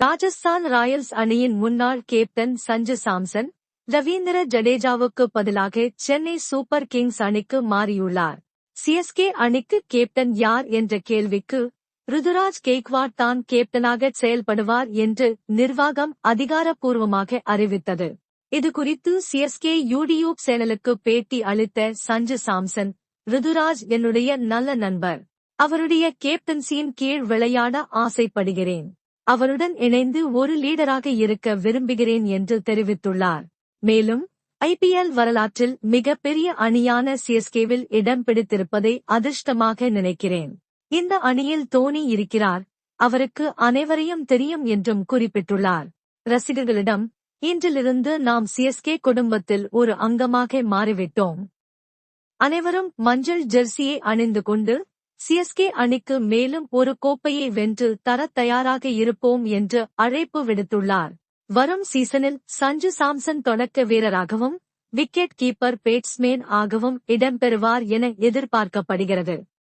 Rajasthan Royals அணியின் முன்னாள் captain Sanju Samson Ravindra ஜடேஜாவுக்கு பதிலாக சென்னை சூப்பர் கிங்ஸ் அணிக்கு மாறியுள்ளார். சிஎஸ்கே அணிக்கு கேப்டன் யார் என்ற கேள்விக்கு ருதுராஜ் கேக்வாட் தான் கேப்டனாக செயல்படுவார் என்று நிர்வாகம் அதிகாரப்பூர்வமாக அறிவித்தது. இதுகுறித்து சிஎஸ்கே யூடியூப் சேனலுக்கு பேட்டி அளித்த சஞ்சு சாம்சன் ருதுராஜ் என்னுடைய நல்ல நண்பர். அவருடைய கேப்டன்சியின் கீழ் விளையாட ஆசைப்படுகிறேன். அவருடன் இணைந்து ஒரு லீடராக இருக்க விரும்புகிறேன் என்று தெரிவித்துள்ளார். மேலும் ஐபிஎல் வரலாற்றில் மிகப்பெரிய அணியான சிஎஸ்கேவில் இடம் பிடித்திருப்பதை அதிர்ஷ்டமாக நினைக்கிறேன். இந்த அணியில் தோனி இருக்கிறார். அவருக்கு அனைவரையும் தெரியும் என்றும் குறிப்பிட்டுள்ளார். ரசிகர்களிடம் இன்றிலிருந்து நாம் சிஎஸ்கே குடும்பத்தில் ஒரு அங்கமாக மாறிவிட்டோம். அனைவரும் மஞ்சள் ஜெர்சியை அணிந்து கொண்டு சிஎஸ்கே அணிக்கு மேலும் ஒரு கோப்பையை வென்று தர தயாராக இருப்போம் என்று அழைப்பு விடுத்துள்ளார். வரும் சீசனில் சஞ்சு சாம்சன் தொடக்க வீரராகவும் விக்கெட் கீப்பர் பேட்ஸ்மேன் ஆகவும் இடம்பெறுவார் என எதிர்பார்க்கப்படுகிறது.